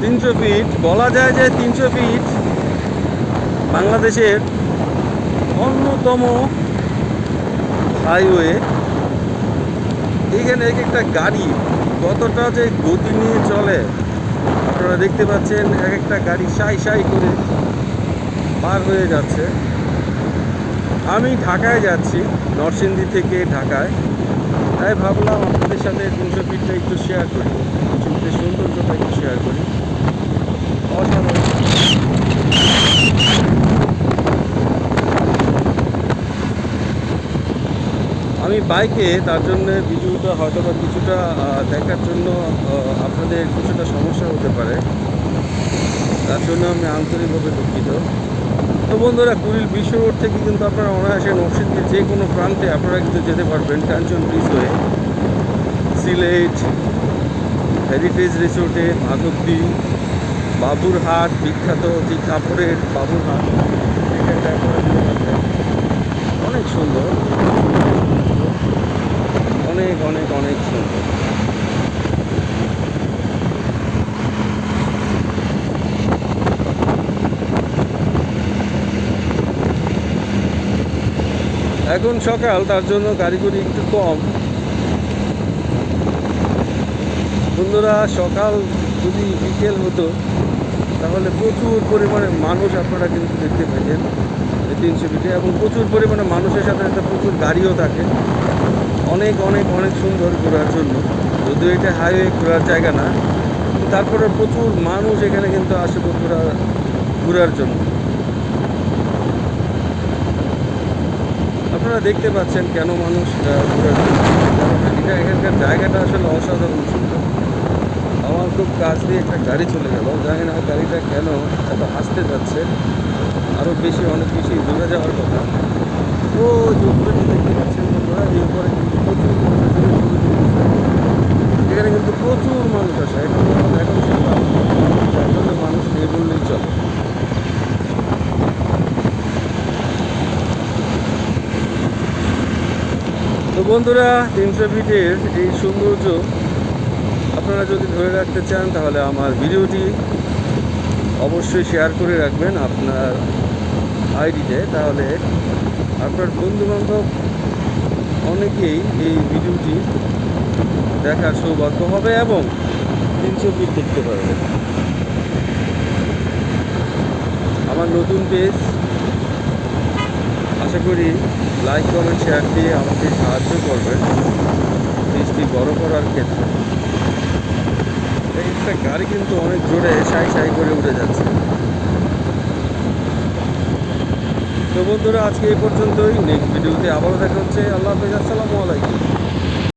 তিনশো ফিট বলা যায় যে তিনশো ফিট বাংলাদেশের অন্যতম হাইওয়ে এইখানে এক একটা গাড়ি কতটা যে গতি নিয়ে চলে, আপনারা দেখতে পাচ্ছেন এক একটা গাড়ি সাই সাই করে পার হয়ে যাচ্ছে। আমি ঢাকায় যাচ্ছি, নরসিংদী থেকে ঢাকায়। তাই ভাবলাম আপনাদের সাথে তিনশো ফিটটা একটু শেয়ার করি সৌন্দর্যটা একটু শেয়ার করি অসাধারণ আমি বাইকে, তার জন্য ভিডিওটা হয়তো বা কিছুটা দেখার জন্য আপনাদের কিছুটা সমস্যা হতে পারে। তার জন্য আমি আন্তরিকভাবে দুঃখিত। তো বন্ধুরা, কুড়িল বিশ্ব রোড থেকে কিন্তু আপনারা অনায়াসে নরসিংদীর যে কোনো প্রান্তে আপনারা কিন্তু যেতে পারবেন, কাঞ্চন ব্রিজ হয়ে সিলেট হেরিটেজ রিসোর্টে মাধবদী, বাবুরহাট, বিখ্যাত যে কাপড়ের বাবুরহাট। এখানটা অনেক সুন্দর। অনেক অনেক সুন্দর। এখন সকাল, তার জন্য গাড়িগুড়ি একটু কম। বন্ধুরা, সকাল যদি বিকেল হতো, তাহলে প্রচুর পরিমাণে মানুষ আপনারা কিন্তু দেখতে পেতেন তিনশো এবং প্রচুর পরিমাণে মানুষের সাথে সাথে প্রচুর গাড়িও থাকে। অনেক অনেক অনেক সুন্দর ঘোরার জন্য। যদিও এটা হাইওয়ে ঘোরার জায়গা না তারপরে প্রচুর মানুষ এখানে কিন্তু আসে ঘোরা ঘোরার জন্য। আপনারা দেখতে পাচ্ছেন কেন মানুষ ঘোরার জন্য। এটা এখানকার জায়গাটা আসলে অসাধারণ সুন্দর। আমার খুব কাছ দিয়ে একটা গাড়ি চলে গেল। জানি না গাড়িটা কেন এত আসতে যাচ্ছে। আরও বেশি, অনেক বেশি দূরে যাওয়ার কথা। ও যে দেখতে পাচ্ছেন বন্ধুরা এই উপরে কিন্তু প্রচুর মানুষ এখানে ছবি তুলতেছে। এখানে কিন্তু প্রচুর মানুষ আসে এখন এখন সকাল যার জন্য মানুষ নেই বললেই চলে তো বন্ধুরা, তিনশো ফিটের এই সৌন্দর্য আপনারা যদি ধরে রাখতে চান, তাহলে আমার ভিডিওটি অবশ্যই শেয়ার করে রাখবেন আপনার আইডিতে তাহলে আপনার বন্ধুবান্ধব অনেকেই এই ভিডিওটি দেখার সৌভাগ্য হবে এবং তিনশো ফিট দেখতে পারবে। আমার নতুন পেজ আশা করি লাইক কমেন্ট শেয়ার দিয়ে আমাকে সাহায্য করবে বৃষ্টি বড় করার ক্ষেত্রে। একটা গাড়ি কিন্তু অনেক জোরে সাই সাই করে উঠে যাচ্ছে। তো বন্ধুরা, আজকে এই পর্যন্তই। নেক্সট ভিডিওতে আবারও দেখা হচ্ছে। আল্লাহ হাফেজ। আসসালামু আলাইকুম।